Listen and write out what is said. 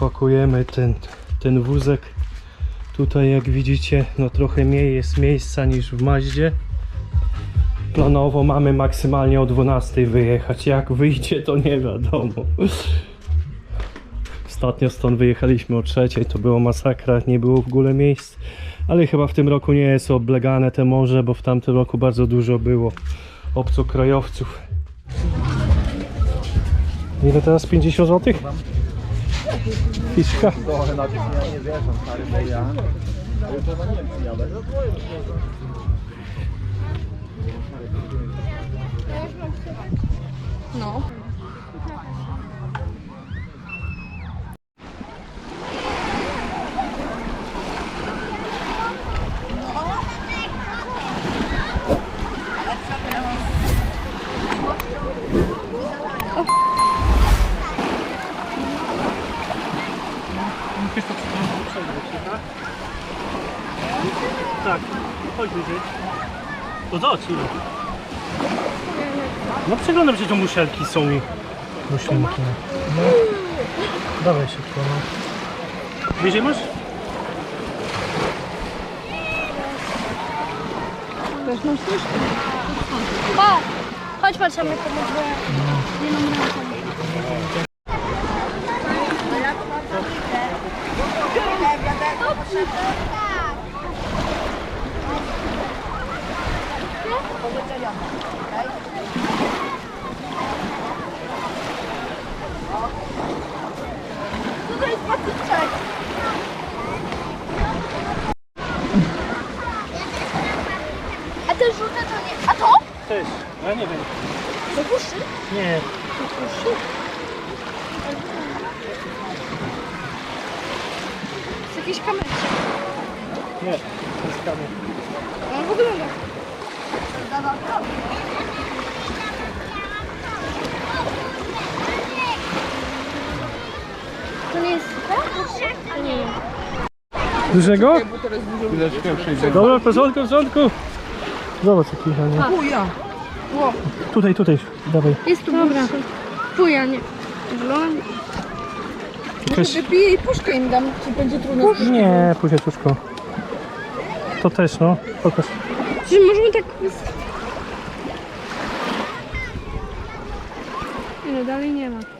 pakujemy ten, ten wózek. Tutaj jak widzicie, no trochę mniej jest miejsca niż w Maździe. Planowo mamy maksymalnie o 12 wyjechać. Jak wyjdzie, to nie wiadomo. Ostatnio stąd wyjechaliśmy o trzeciej, to było masakra, nie było w ogóle miejsc. Ale chyba w tym roku nie jest oblegane te morze, bo w tamtym roku bardzo dużo było obcokrajowców. Ile teraz? 50 zł? Fiszka. Trochę jadę. No. Tak, chodź wyżej. To zobacz ile. No przeglądam, że to muszelki są i... Muślinki. No. Dawaj szybko, no. Wyżej masz? Też masz coś? Chodź, chodź patrz, a my pomóc, bo ja nie mam ręki. Tutaj jest patyczek. A te żółte to nie... A to? Też, ja nie wiem. To puszy? Nie. Z jakiejś kamery. Nie, to jest kamień. On wygląda. To nie jest To nie jest. Dużego? Chwileczkę. Dobra, w porządku, w porządku. Zobacz jaki fajny. Ło. Tutaj, tutaj, dawaj. Jest tu Dobra. Puja, nie. Zielony. Jakaś... Wypiję i puszkę im dam, czy będzie trudno. Nie, później tuszko. To też, no. Pokaż. Czy możemy tak... Nie no, dalej nie ma.